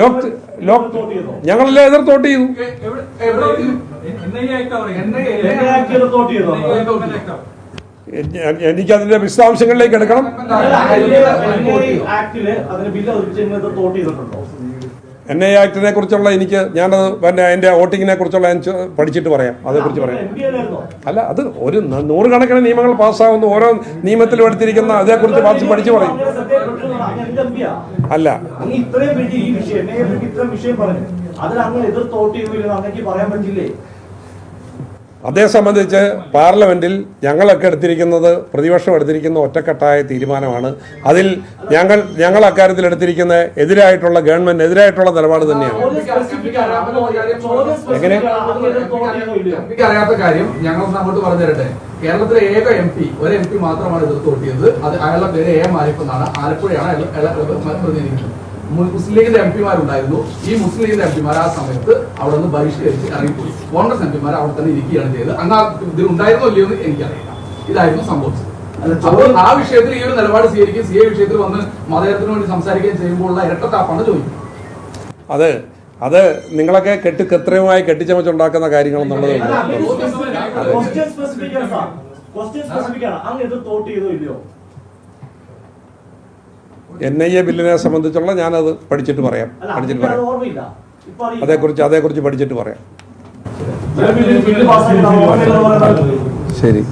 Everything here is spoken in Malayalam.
ലോക്ക് ലോക്ക് ഞങ്ങളെല്ലാം എതിർത്ത് വോട്ട് ചെയ്തു. എനിക്കതിന്റെ വിശദാംശങ്ങളിലേക്ക് എടുക്കണം. എൻ ഐ ആക്ടിനെ കുറിച്ചുള്ള എനിക്ക് ഞാനത് പിന്നെ എന്റെ വോട്ടിങ്ങിനെ കുറിച്ചുള്ള പഠിച്ചിട്ട് പറയാം. അതേക്കുറിച്ച് പറയാം. അല്ല അത് ഒരു നൂറുകണക്കിന് നിയമങ്ങൾ പാസ്സാവുന്നു. ഓരോ നിയമത്തിലും എടുത്തിരിക്കുന്ന അതേക്കുറിച്ച് പാസ് പഠിച്ചു പറയും? അല്ല. ഇത്രയും വിഷയം. വിഷയം പറഞ്ഞു. അതിൽ അങ്ങനെ പറയാൻ പറ്റില്ലേ? അതേ സംബന്ധിച്ച് പാർലമെന്റിൽ ഞങ്ങളൊക്കെ എടുത്തിരിക്കുന്നത് പ്രതിപക്ഷം എടുത്തിരിക്കുന്ന ഒറ്റക്കെട്ടായ തീരുമാനമാണ്. അതിൽ ഞങ്ങൾ ഞങ്ങൾ അക്കാര്യത്തിൽ എടുത്തിരിക്കുന്ന എതിരായിട്ടുള്ള ഗവൺമെന്റ് എതിരായിട്ടുള്ള നിലപാട് തന്നെയാണ്. എങ്ങനെ? അറിയാത്ത കാര്യം ഞങ്ങൾ അങ്ങോട്ട് പറഞ്ഞു കേരളത്തിലെ ഏക എം പി ഒരു എം പി മാത്രമാണ് എതിർത്ത് വോട്ടിയത് അത് അയാളുടെ പേര് എ മാലിപ്പ് എന്നാണ് ആലപ്പുഴയാണ് അയാൾ പ്രതിനിധിക്കുന്നത് മുസ്ലിം ലീഗിന്റെ എം പിമാരുണ്ടായിരുന്നു. ഈ മുസ്ലിം ലീഗിന്റെ എം പിമാർ ആ സമയത്ത് അവിടെ നിന്ന് ബഹിഷ്കരിച്ച് ഇറങ്ങിപ്പോയി. കോൺഗ്രസ് എം പിമാർ അവിടെ തന്നെ ഇരിക്കുകയാണ് ചെയ്തത്. അന്ന് ആ ഇതിൽ ഉണ്ടായിരുന്നോ ഇല്ലയോ എന്ന് എനിക്കറിയില്ല. ഇതായിരുന്നു സംഭവിച്ചത്. അപ്പോൾ ആ വിഷയത്തിൽ ഈ ഒരു നിലപാട് സ്വീകരിക്കുകയും സി എ വിഷയത്തിൽ വന്ന് മതേതരത്തിന് വേണ്ടി സംസാരിക്കുകയും ചെയ്യുമ്പോഴുള്ള ഇരട്ടത്താപ്പാണ് ചോദിക്കുന്നത്. അതെ. അത് നിങ്ങളൊക്കെ കെട്ടി കൃത്രിമമായി കെട്ടിച്ചമച്ചുണ്ടാക്കുന്ന കാര്യങ്ങൾ അല്ല, ക്വസ്റ്റ്യൻ ആണ്. അങ്ങ് തോട്ട് ചെയ്തോ ഇല്ലയോ? എൻ ഐ എ ബില്ലിനെ സംബന്ധിച്ചുള്ള ഞാനത് പഠിച്ചിട്ട് പറയാം. പഠിച്ചിട്ട് പറയാം. അതേക്കുറിച്ച് അതേക്കുറിച്ച് പഠിച്ചിട്ട് പറയാം. ശരി.